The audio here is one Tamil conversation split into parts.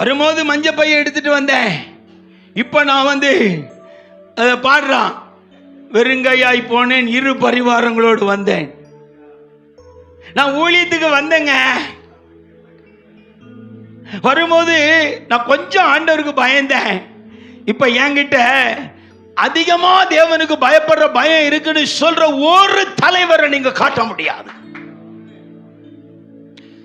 வரும்போது மஞ்ச பைய எடுத்துட்டு வந்தேன். இப்ப நான் வந்து அதை பாடுறான். வெறுங்கையாய் போனேன் இரு பரிவாரங்களோடு வந்தேன். நான் ஊழியத்துக்கு வந்தேங்க. வரும்போது நான் கொஞ்சம் ஆண்டவருக்கு பயந்தேன். இப்ப என்கிட்ட அதிகமா தேவனுக்கு பயப்படுற பயம் இருக்குன்னு சொல்ற ஒரு தலைவரை நீங்க காட்ட முடியாது.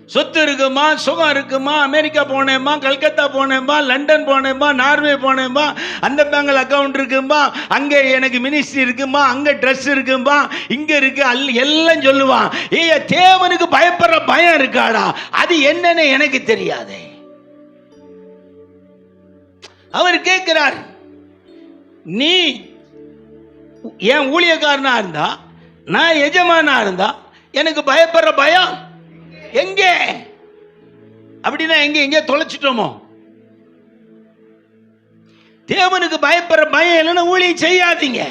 சொத்து இருக்குமா சுகம் இருக்குமா அமெரிக்கா போனேம்மா கல்கத்தா போனேம்மா லண்டன் போனேம்மா நார்வே போனேம்மா அந்த பேங்கில் அக்கவுண்ட் இருக்குமா அங்கே எனக்கு மினிஸ்ட்ரி இருக்குமா அங்கே ட்ரெஸ் இருக்குமா இங்கே இருக்கு அல் எல்லாம் சொல்லுவான். ஏய தேவனுக்கு பயப்படுற பயம் இருக்காடா? அது என்னன்னு எனக்கு தெரியாதே. அவர் கேட்கிறார் நீ என் ஊழியக்காரனா இருந்தா நான் எஜமானா இருந்தா எனக்கு பயப்படுற பயம் எங்கே? அப்படின்னா எங்க? எங்கே தொலைச்சிட்டோமோ? தேவனுக்கு பயப்படுற பயம் இல்லைன்னா ஊழியம் செய்யாதீங்க.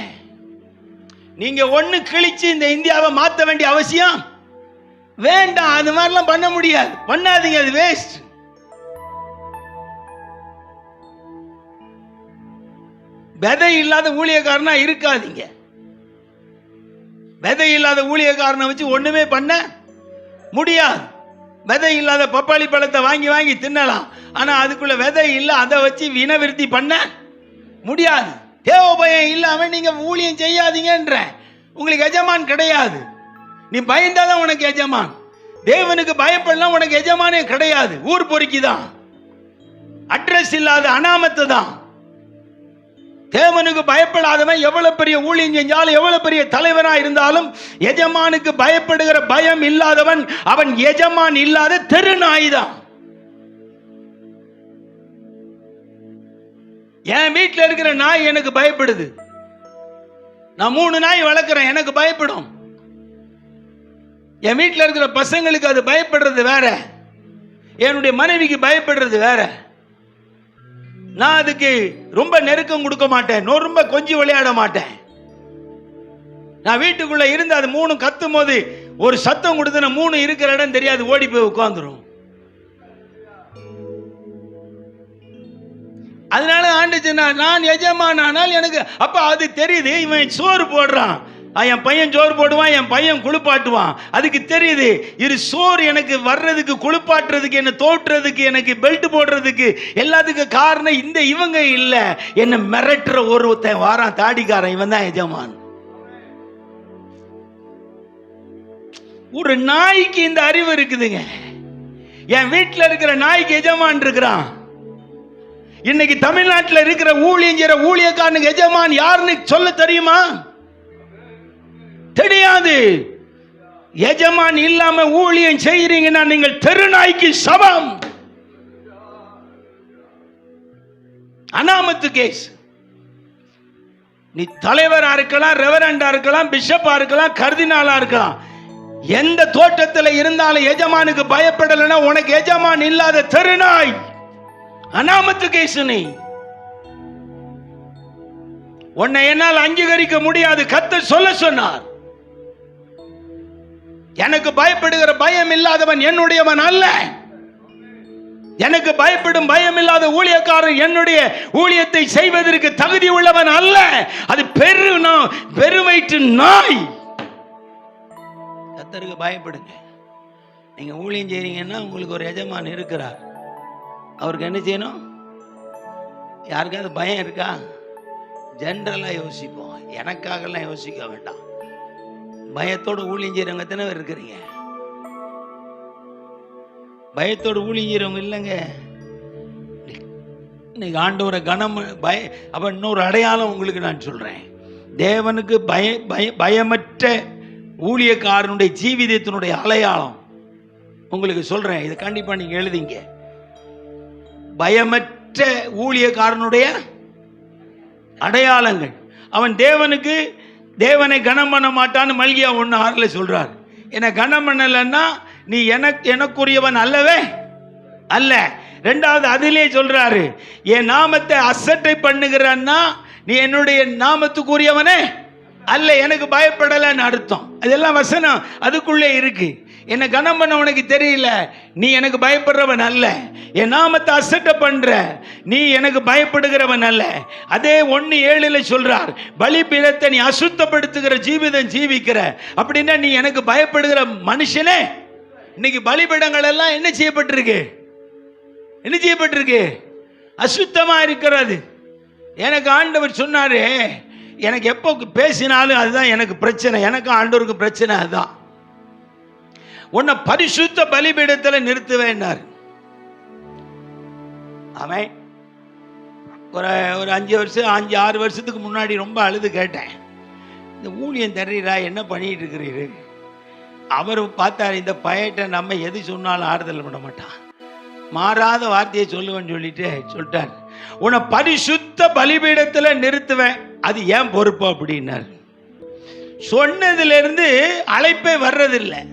நீங்க ஒண்ணு கிழிச்சு இந்த இந்தியாவை மாத்த வேண்டிய அவசியம் வேண்டாம். அது மாதிரிலாம் பண்ண முடியாது. பண்ணாதீங்க அது வேஸ்ட் விதை இல்லாத ஊழியக்காரனா இருக்காதீங்க. விதை இல்லாத ஊழியக்காரனை வச்சு ஒண்ணுமே பண்ண முடியாது. விதை இல்லாத பப்பாளி பழத்தை வாங்கி வாங்கி தின்னலாம். ஆனா அதுக்குள்ள விதை இல்லை அதை வச்சு வினவிருத்தி பண்ண முடியாது. தேவ பயம் இல்லாம நீங்க ஊழியம் செய்யாதீங்கன்ற. உங்களுக்கு எஜமான் கிடையாது. நீ பயந்தாதான் உனக்கு எஜமான். தேவனுக்கு பயப்படலாம் உனக்கு எஜமானே கிடையாது. ஊர் பொறுக்கி தான் அட்ரஸ் இல்லாத அனாமத்து தான். தேவனுக்கு பயப்படாதவன் எவ்வளவு பெரிய ஊழியம் செஞ்சாலும் எவ்வளவு பெரிய தலைவனா இருந்தாலும் எஜமானுக்கு பயப்படுகிற பயம் இல்லாதவன் அவன் எஜமான் இல்லாத தெருநாய் தான் என் வீட்டில் இருக்கிற நாய் எனக்கு பயப்படுது. நான் மூணு நாய் வளர்க்குறேன் எனக்கு பயப்படும். என் வீட்டில் இருக்கிற பசங்களுக்கு அது பயப்படுறது வேற. என்னுடைய மனைவிக்கு பயப்படுறது வேற. நான் அதுக்கு ரொம்ப நெருக்கம் கொடுக்க மாட்டேன். ரொம்ப கொஞ்சம் விளையாட மாட்டேன். நான் வீட்டுக்குள்ள இருந்து அது மூணு கத்தும் போது ஒரு சத்தம் கொடுத்து நான் மூணு இருக்கிற இடம் தெரியாது ஓடி போய் உட்காந்துரும் அதனால ஆண்டுச்சு நான் எஜமான் ஆனால் எனக்கு அப்ப அது தெரியுது இவன் சோறு போடுறான். என் பையன் சோறு போடுவான் என் பையன் குளிப்பாட்டுவான். அதுக்கு தெரியுது இரு சோறு எனக்கு வர்றதுக்கு குளிப்பாட்டுறதுக்கு என்ன தோட்டுறதுக்கு எனக்கு பெல்ட் போடுறதுக்கு எல்லாத்துக்கும் காரணம் இந்த இவங்க இல்லை. என்னை மிரட்டுற ஒருத்தன் வாரான் தாடிக்காரன் இவன் தான் எஜமான். ஒரு நாய்க்கு இந்த அறிவு இருக்குதுங்க. என் வீட்டில் இருக்கிற நாய்க்கு எஜமான் இருக்கிறான். இன்னைக்கு தமிழ்நாட்டில் இருக்கிற ஊழியம் ஊழியக்காரனுக்கு எஜமான் யாருன்னு சொல்ல தெரியுமா? தெரியாது. எஜமான் இல்லாம ஊழியம் செய்யறீங்கன்னா நீங்கள் தெருநாய்க்கு சபம் அனாமத்து கேஸ் நீ தலைவரா இருக்கலாம் ரெவரண்டா இருக்கலாம் பிஷப்பா இருக்கலாம் கர்தினாலா இருக்கலாம். எந்த தோட்டத்தில் இருந்தாலும் எஜமானுக்கு பயப்படலைன்னா உனக்கு எஜமான் இல்லாத தெருநாய். அனாமத்து கேசு நீ. உன்னை என்னால் அங்கீகரிக்க முடியாது கத்த சொல்ல சொன்னார். எனக்கு பயப்படுகிற பயம் இல்லாதவன் என்னுடையவன் அல்ல. எனக்கு பயப்படும் பயம் இல்லாத ஊழியக்காரன் என்னுடைய ஊழியத்தை செய்வதற்கு தகுதி உள்ளவன் அல்ல. அது பெரு நா- பெருவயிற்று நாய். கத்தருக்கு பயப்படுங்க. நீங்க ஊழியம் செய்றீங்கன்னா உங்களுக்கு ஒரு எஜமான் இருக்கிறார். அவருக்கு என்ன செய்யணும்? யாருக்காவது பயம் இருக்கா? ஜென்ரலாக யோசிப்போம். எனக்காகலாம் யோசிக்க வேண்டாம். பயத்தோட ஊழியம் செய்கிறவங்க எத்தனை பேர் இருக்கிறீங்க? பயத்தோட ஊழியம் செய்கிறவங்க இல்லைங்க. இன்னைக்கு ஆண்டவரை கனம் பய அப்போ இன்னொரு அடையாளம் உங்களுக்கு நான் சொல்கிறேன் தேவனுக்கு பய பய பயமற்ற ஊழியக்காரனுடைய ஜீவிதத்தினுடைய அடையாளம் உங்களுக்கு சொல்கிறேன் இதை கண்டிப்பாக நீங்கள் எழுதிங்க. பயமற்ற ஊழியக்காரனுடைய அடையாளங்கள். அவன் தேவனுக்கு தேவனை கனம் பண்ண மாட்டான்னு மல்கியா ஒன்று ஆறில் சொல்கிறார் என்னை கனம் பண்ணலைன்னா நீ எனக்கு எனக்குரியவன் அல்லவே அல்ல. ரெண்டாவது அதிலே சொல்கிறாரு என் நாமத்தை அசட்டை பண்ணுகிறான்னா நீ என்னுடைய நாமத்துக்குரியவனே அல்ல எனக்கு பயப்படலைன்னு அர்த்தம். அதெல்லாம் வசனம் அதுக்குள்ளே இருக்குது என்னை கனம் பண்ண உனக்கு தெரியல நீ எனக்கு பயப்படுறவன் அல்ல. என் நாமத்தை அசட்ட பண்ற. நீ எனக்கு பயப்படுகிறவன் அல்ல. அதே ஒன்று ஏழுல சொல்றார். பலிபீடத்தை நீ அசுத்தப்படுத்துகிற ஜீவிதம் ஜீவிக்கிற. அப்படின்னா நீ எனக்கு பயப்படுகிற மனுஷனே. இன்னைக்கு பலிபீடங்கள் எல்லாம் என்ன செய்யப்பட்டிருக்கு? என்ன செய்யப்பட்டிருக்கு? அசுத்தமா இருக்கிறது. எனக்கு ஆண்டவர் சொன்னாரு எனக்கு எப்போ பேசினாலும் அதுதான் எனக்கு பிரச்சனை. எனக்கு ஆண்டவருக்கு பிரச்சனை அதுதான். உன்னை பரிசுத்த பலிபீடத்தில் நிறுத்துவேன்னார். அவன் ஒரு ஒரு அஞ்சு வருஷம் அஞ்சு ஆறு வருஷத்துக்கு முன்னாடி ரொம்ப அழுது கேட்டேன். இந்த ஊழியம் தர்றீரா? என்ன பண்ணிட்டு இருக்கிறீரு? அவர் பார்த்தார் இந்த பயட்டை நம்ம எது சொன்னாலும் ஆறுதல் பண்ண மாட்டான். மாறாத வார்த்தையை சொல்லுவேன்னு சொல்லிட்டு சொல்லிட்டார். உன்னை பரிசுத்த பலிபீடத்தில் நிறுத்துவேன். அது ஏன் பொறுப்பு அப்படின்னார். சொன்னதுலேருந்து அழைப்பே வர்றதில்லை.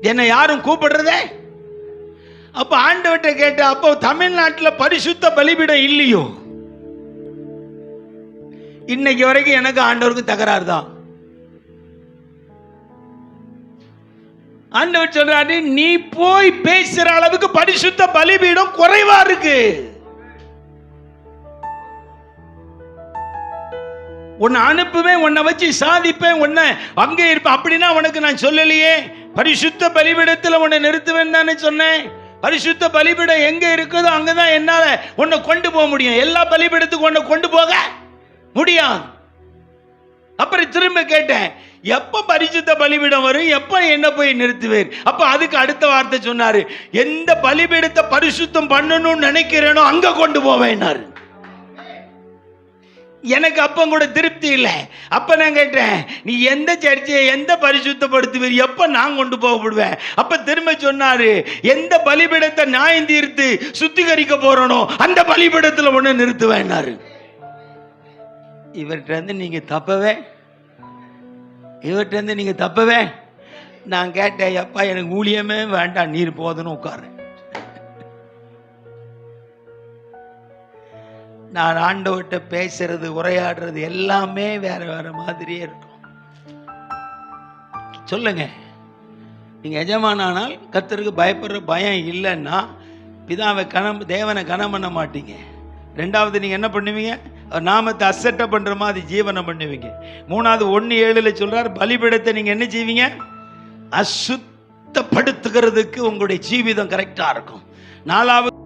என்னை யாரும் கூப்பிடுறதே? அப்ப ஆண்டவர்கிட்ட கேட்ட அப்போ தமிழ்நாட்டில் பரிசுத்த பலிபீடம் இல்லையோ? இன்னைக்கு வரைக்கும் எனக்கு ஆண்டவருக்கு தகராறு தான் ஆண்டவர் சொல்றாரு நீ போய் பேசுற அளவுக்கு பரிசுத்த பலிபீடம் குறைவா இருக்கு. உன்னை அனுப்புவேன் உன்னை வச்சு சாதிப்பேன் உன்னை அங்கே இருப்பேன். அப்படின்னா உனக்கு நான் சொல்லலையே. பரிசுத்த பலிபீடத்தில் உன்னை நிறுத்துவேன் தானே சொன்னேன். பரிசுத்த பலிபீடம் எங்க இருக்குதோ அங்கதான் என்னால உன்னை கொண்டு போக முடியும். எல்லா பலிபீடத்துக்கும் உன்னை கொண்டு போக முடியாது. அப்புறம் திரும்ப கேட்டேன் எப்ப பரிசுத்த பலிபீடம் வரும்? எப்ப என்ன போய் நிறுத்துவேன்? அப்ப அதுக்கு அடுத்த வார்த்தை சொன்னாரு எந்த பலிபீடத்தை பரிசுத்தம் பண்ணணும்னு நினைக்கிறேனோ அங்க கொண்டு போவேன்னாரு. எனக்கு அப்ப கூட திருப்தி இல்லை. அப்ப நான் கேட்டேன் நீ எந்த சர்ச்சையை எந்த பரிசுத்தப்படுத்துவீர்? எப்ப நான் கொண்டு போகப்படுவேன்? அப்ப திரும்ப சொன்னாரு எந்த பலிபீடத்தை நியாயம் தீர்த்து சுத்திகரிக்க போறனோ அந்த பலிபீடத்துல ஒண்ணு நிறுத்துவேன்னாரு இவர்கிட்ட நீங்கள் நீங்க தப்பவே இவர்கிட்ட இருந்து நீங்க தப்பவே. நான் கேட்டேன் எப்பா எனக்கு ஊழியமே வேண்டாம் நீர் போதுன்னு உட்காரு. நான் ஆண்டவர்கிட்ட பேசுறது உரையாடுறது எல்லாமே வேற வேற மாதிரியே இருக்கும். சொல்லுங்க. நீங்க எஜமானால் கத்தருக்கு பயப்படுற பயம் இல்லைன்னா பிதாவை கனம் தேவனை கனம் பண்ண மாட்டீங்க. ரெண்டாவது நீங்க என்ன பண்ணுவீங்க? அவர் நாமத்தை அசட்டை பண்ற மாதிரி ஜீவனம் பண்ணுவீங்க. மூணாவது ஒன்று ஏழுல சொல்கிறார் பலிபீடத்தை நீங்க என்ன செய்வீங்க? அசுத்தப்படுத்துகிறதுக்கு உங்களுடைய ஜீவிதம் கரெக்டா இருக்கும். நாலாவது